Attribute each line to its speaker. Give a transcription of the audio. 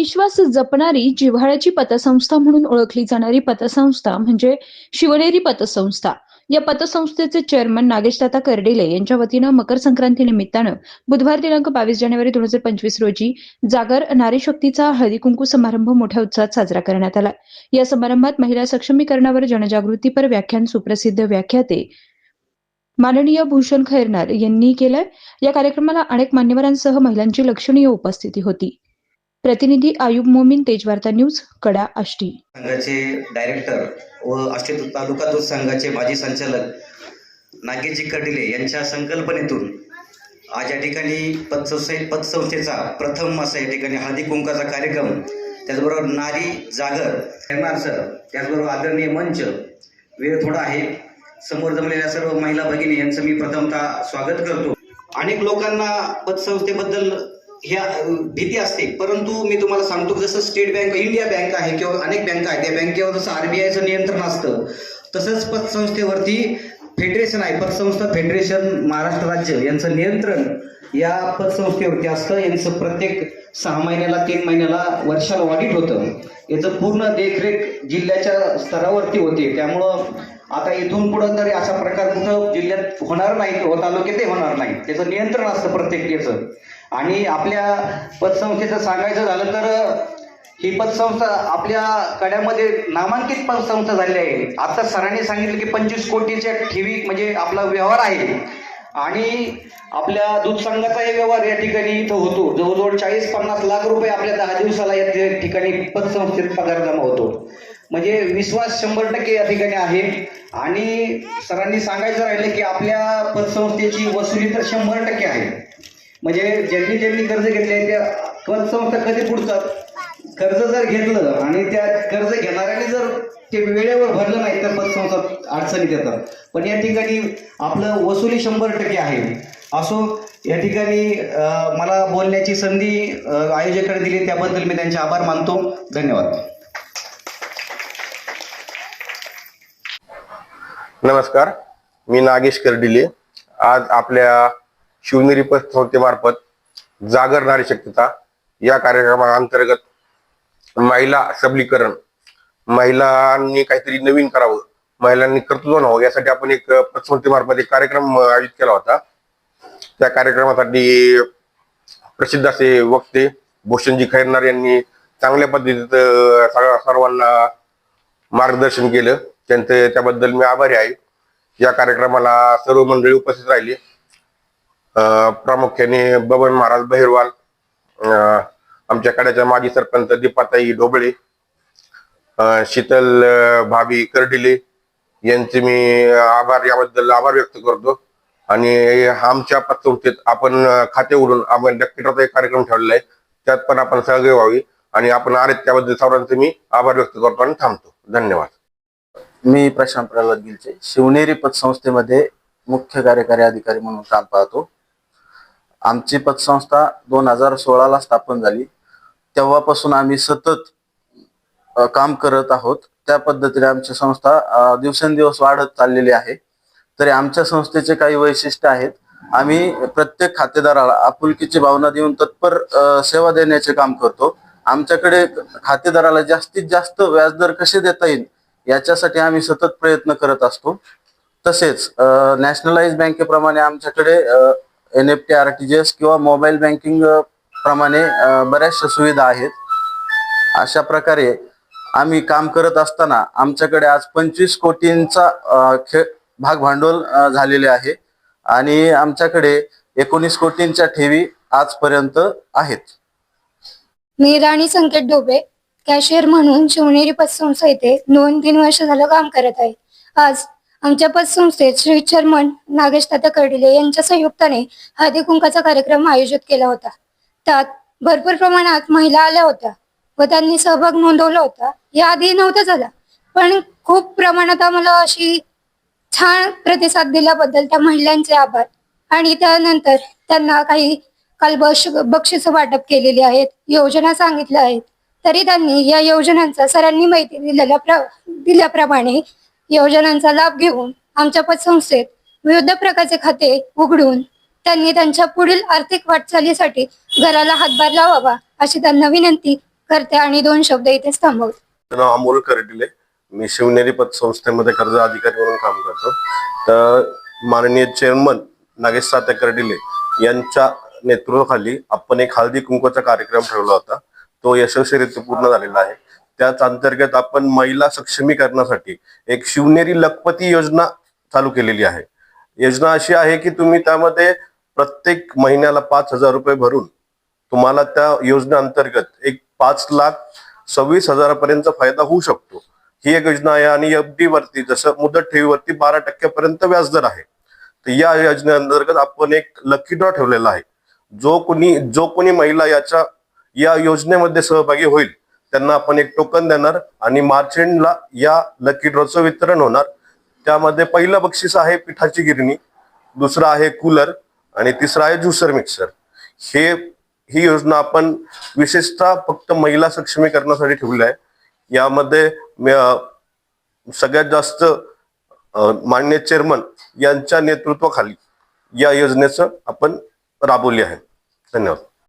Speaker 1: विश्वास जपणारी जिव्हाळ्याची पतसंस्था म्हणून ओळखली जाणारी पतसंस्था म्हणजे शिवनेरी पतसंस्था. या पतसंस्थेचे चेअरमन नागेशदाता कर्डिले यांच्या वतीनं मकर संक्रांती निमित्तानं बुधवार दिनांक बावीस जानेवारी दोन हजार पंचवीस रोजी जागर नारी शक्तीचा हळदी कुंकू समारंभ मोठ्या उत्साहात साजरा करण्यात आला. या समारंभात महिला सक्षमीकरणावर जनजागृतीपर व्याख्यान सुप्रसिद्ध व्याख्याते माननीय भूषण खैरनार यांनी केलंय. या कार्यक्रमाला अनेक मान्यवरांसह महिलांची लक्षणीय उपस्थिती होती. प्रतिनिधी आयुब मोमीन तेजवार्ता न्यूज कडा आष्टी.
Speaker 2: संघाचे डायरेक्टर व आष्टी तालुका दूध संघाचे माजी संचालक नागेशजी कर्डिले यांच्या संकल्पनेतून आज या ठिकाणी पतसंस्थे पतसंस्थेचा प्रथम असा या ठिकाणी हळदी कुंकाचा कार्यक्रम त्याचबरोबर नारी जागर सर त्याचबरोबर आदरणीय मंच वेळ थोडा आहे. समोर जमलेल्या सर्व महिला भगिनी यांचं मी प्रथमतः स्वागत करतो. अनेक लोकांना पतसंस्थेबद्दल ह्या भीती असते. परंतु मी तुम्हाला सांगतो जसं स्टेट बँक इंडिया बँक आहे किंवा अनेक बँका आहेत त्या बँकेवर जसं आरबीआयचं नियंत्रण असतं तसंच पतसंस्थेवरती फेडरेशन आहे. पतसंस्था फेडरेशन महाराष्ट्र राज्य यांचं नियंत्रण या पतसंस्थेवरती असतं. यांचं प्रत्येक सहा महिन्याला तीन महिन्याला वर्षाला ऑडिट होतं. याचं पूर्ण देखरेख जिल्ह्याच्या स्तरावरती होते. त्यामुळं आता इथून पुढं तरी अशा प्रकार कुठं जिल्ह्यात होणार नाही किंवा तालुक्यातही होणार नाही. त्याचं नियंत्रण असतं प्रत्येक याचं. आणि आपल्या पतसंस्थेचं सांगायचं झालं तर ही पतसंस्था आपल्या कड्यामध्ये नामांकित पतसंस्था झालेली आहे. आता सरांनी सांगितलं की पंचवीस कोटीच्या ठेवी म्हणजे आपला व्यवहार आहे. आणि आपल्या दूध संघाचाही व्यवहार या ठिकाणी इथं होतो. जवळजवळ चाळीस पन्नास लाख रुपये आपल्या दहा दिवसाला या ठिकाणी पतसंस्थेत पगार जमा होतो. म्हणजे विश्वास शंभर टक्के या ठिकाणी आहे. आणि सरांनी सांगायचं राहिलं की आपल्या पतसंस्थेची वसुली तर शंभर टक्के आहे. म्हणजे ज्यांनी ज्यांनी कर्ज घेतले त्या पतसंस्था कधी पुढचं? कर्ज जर घेतलं आणि त्या कर्ज घेणाऱ्याने जर ते वेळेवर भरलं नाही तर पतसंस्था अडचणीत येतात. पण या ठिकाणी आपलं वसुली शंभर टक्के आहे. असो या ठिकाणी मला बोलण्याची संधी अं, आयोजकाने दिली त्याबद्दल मी त्यांचे आभार मानतो. धन्यवाद.
Speaker 3: नमस्कार. मी नागेश कर्डिले. आज आपल्या शिवनेरी पत संस्थेमार्फत जागर नारी शक्तीचा या कार्यक्रमाअंतर्गत महिला सबलीकरण महिलांनी काहीतरी नवीन करावं महिलांनी कर्तृत्व व्हावं यासाठी आपण एक पतसंस्थेमार्फत एक कार्यक्रम आयोजित केला होता. त्या कार्यक्रमासाठी प्रसिद्ध असे वक्ते भूषणजी खैरनार यांनी चांगल्या पद्धतीत सगळ्या सर्वांना मार्गदर्शन केलं. त्यांचे त्याबद्दल मी आभारी आहे. या कार्यक्रमाला सर्व मंडळी उपस्थित राहिली. प्रामुख्याने बबन महाराज बहिरवाल अं, आमच्या कड्याच्या माजी सरपंच दीपाताई ढोबळे शीतल भाभी कर्डिले यांचे मी आभार याबद्दल आभार व्यक्त करतो. आणि आमच्या पतसंस्थेत आपण खाते उघडून आपण डॅक्टरचा एक कार्यक्रम ठेवलेला आहे. त्यात पण आपण सहभागी व्हावी. आणि आपण आरेत त्याबद्दल सर्वांचे मी आभार व्यक्त करतो आणि थांबतो. धन्यवाद.
Speaker 4: मी प्रशांत प्रल्हाद गिलचे शिवनेरी पतसंस्थेमध्ये मुख्य कार्यकारी अधिकारी म्हणून काम पाहतो. आमची पतसंस्था दोन हजार सोळाला स्थापन झाली. तेव्हापासून आम्ही सतत अ, काम करत आहोत. त्या पद्धतीने आमची संस्था अ, दिवसेंदिवस वाढत चाललेली आहे. तरी आमच्या संस्थेचे काही वैशिष्ट्य आहेत. आम्ही प्रत्येक खातेदाराला आपुलकीची भावना देऊन तत्पर अ, सेवा देण्याचे काम करतो. आमच्याकडे खातेदाराला जास्तीत जास्त व्याजदर कसे देता येईल याच्यासाठी आम्ही सतत प्रयत्न करत असतो. तसेच नॅशनलाइज बँकेप्रमाणे आमच्याकडे N E F T R T G किंवा मोबाईल बँकिंग प्रमाणे बऱ्याचशा सुविधा आहेत. अशा प्रकारे आम्ही काम करत असताना आमच्याकडे आज पंचवीस कोटींचा खेळ खे भाग भांडवल झालेले आहे. आणि आमच्याकडे एकोणीस कोटींच्या ठेवी आजपर्यंत आहेत.
Speaker 5: मी राणी संकेत डोबे कॅशियर म्हणून शिवनेरी पतसंस्था येथे दोन तीन वर्ष झालं काम करत आहे. आज आमच्या पतसंस्थेत श्री चेअरमन नागेश तात्या कर्डिले यांच्या संयुक्ताने हळदी कुंकाचा कार्यक्रम आयोजित केला होता. त्यात भरपूर प्रमाणात महिला आल्या होत्या व त्यांनी सहभाग नोंदवला होता. याआधी नव्हता झाला पण खूप प्रमाणात आम्हाला अशी छान प्रतिसाद दिल्याबद्दल त्या महिलांचे आभार. आणि त्यानंतर त्यांना काही काल बक्ष बक्षिस वाटप केलेली आहेत योजना सांगितल्या आहेत. तरी त्यांनी या योजनांचा सरांनी माहिती दिलेल्या प्र दिल्याप्रमाणे योजनांचा लाभ घेऊन आमच्या पतसंस्थेत विविध प्रकारचे खाते उघडून त्यांनी त्यांच्या पुढील आर्थिक वाटचालीसाठी घराला हातभार लावावा अशी त्यांना विनंती करते आणि दोन शब्द इथेच थांबवते.
Speaker 6: नाव अमोल करडिले मी शिवनेरी पतसंस्थेमध्ये कर्ज अधिकारी म्हणून काम करतो. तर माननीय चेअरमन नागेश साते करडिले यांच्या नेतृत्वाखाली आपण एक हळदी कुंकवाचा कार्यक्रम ठेवला होता. तो यशस्वीरित्या पूर्ण झालेला आहे. त्याच अंतर्गत आपण महिला सक्षमीकरणासाठी एक शिवनेरी लखपती योजना चालू केलेली आहे. योजना अशी आहे की तुम्ही त्यामध्ये प्रत्येक महिन्याला पाच हजार रुपये भरून तुम्हाला त्या योजनेअंतर्गत एक पाच लाख सव्वीस हजारापर्यंतचा फायदा होऊ शकतो. ही एक योजना आहे आणि एफ डी वरती जसं मुदत ठेवीवरती बारा टक्क्यापर्यंत व्याजदर आहे. तर या योजनेअंतर्गत आपण एक लकी ड्रॉ ठेवलेला आहे. जो कोणी जो कोणी महिला याच्या या योजनेमध्ये सहभागी होईल त्यांना आपण एक टोकन देणार आणि मार्च एंडला या लकी ड्रॉचं वितरण होणार. त्यामध्ये पहिलं बक्षीस आहे पिठाची गिरणी दुसरं आहे कूलर आणि तिसरं आहे ज्युसर मिक्सर हे ही योजना आपण विशेषतः फक्त महिला सक्षमीकरणासाठी ठेवली आहे. यामध्ये सगळ्यात जास्त मान्य चेअरमन यांच्या नेतृत्वाखाली या योजनेचं आपण राबवली आहे. धन्यवाद.